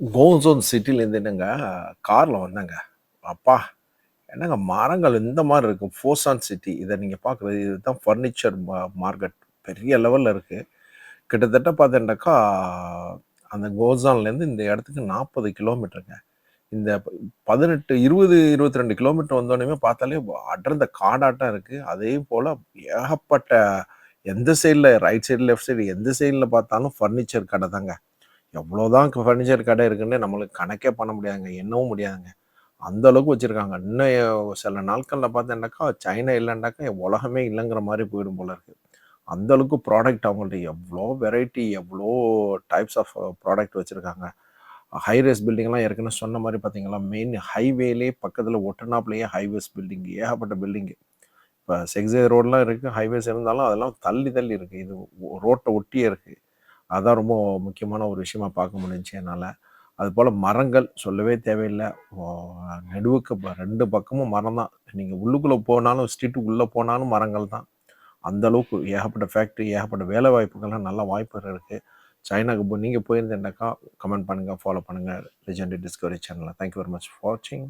கோசோன் சிட்டிலேருந்து என்னங்க காரில் வந்தேங்க. அப்பா என்னங்க மரங்கள் இந்த மாதிரி இருக்குது ஃபோசான் சிட்டி இதை நீங்கள் பார்க்குறது இதுதான் ஃபர்னிச்சர் மார்க்கெட் பெரிய லெவலில் இருக்குது கிட்டத்தட்ட பார்த்தேன்டாக்கா அந்த கோசான்லேருந்து இந்த இடத்துக்கு நாற்பது கிலோமீட்டருங்க. இந்த பதினெட்டு இருபது இருபத்தி ரெண்டு கிலோமீட்டர் வந்தோடனே பார்த்தாலே அடர்ந்த காடாட்டம் இருக்குது அதே போல் ஏகப்பட்ட எந்த சைடில் ரைட் சைடு லெஃப்ட் சைடு எந்த சைடில் பார்த்தாலும் ஃபர்னிச்சர் கடை தாங்க. எவ்வளோதான் ஃபர்னிச்சர் கடை இருக்குன்னு நம்மளுக்கு கணக்கே பண்ண முடியாதுங்க என்னவும் முடியாதுங்க. அந்த அளவுக்கு வச்சுருக்காங்க. இன்னும் சில நாட்களில் பார்த்தேன்னாக்கா சைனா இல்லைன்னாக்கா உலகமே இல்லைங்கிற மாதிரி போயிடும் போல இருக்குது அந்த அளவுக்கு ப்ராடக்ட் அவங்கள்ட்ட எவ்வளோ வெரைட்டி எவ்வளோ டைப்ஸ் ஆஃப் ப்ராடக்ட் வச்சுருக்காங்க. ஹை ரேஸ் பில்டிங்லாம் ஏற்கனவே சொன்ன மாதிரி பார்த்தீங்களா மெயின் ஹைவேலே பக்கத்தில் ஒட்டனாப்லேயே ஹைவேஸ் பில்டிங் ஏகப்பட்ட பில்டிங்கு இப்போ செக்ஸே ரோடெலாம் இருக்குது ஹைவேஸ் இருந்தாலும் அதெல்லாம் தள்ளி தள்ளி இருக்குது இது ரோட்டை ஒட்டியே இருக்குது அதான் ரொம்ப முக்கியமான ஒரு விஷயமா பார்க்க முடிஞ்சு என்னால். அதுபோல் மரங்கள் சொல்லவே தேவையில்லை. நடுவுக்கு ரெண்டு பக்கமும் மரம் தான். நீங்கள் உள்ளுக்குள்ளே போனாலும் ஸ்ட்ரீட்டு உள்ளே போனாலும் மரங்கள் தான். அந்த அளவுக்கு ஏகப்பட்ட ஃபேக்ட்ரி ஏகப்பட்ட வேலை வாய்ப்புகள்லாம் நல்ல வாய்ப்புகள் இருக்குது சைனாக்கு போ நீங்கள் போயிருந்தேன்னாக்கா கமெண்ட் பண்ணுங்கள் ஃபாலோ பண்ணுங்கள் லெஜெண்டரி டிஸ்கவரி சேனலில் thank you very much for வாட்சிங்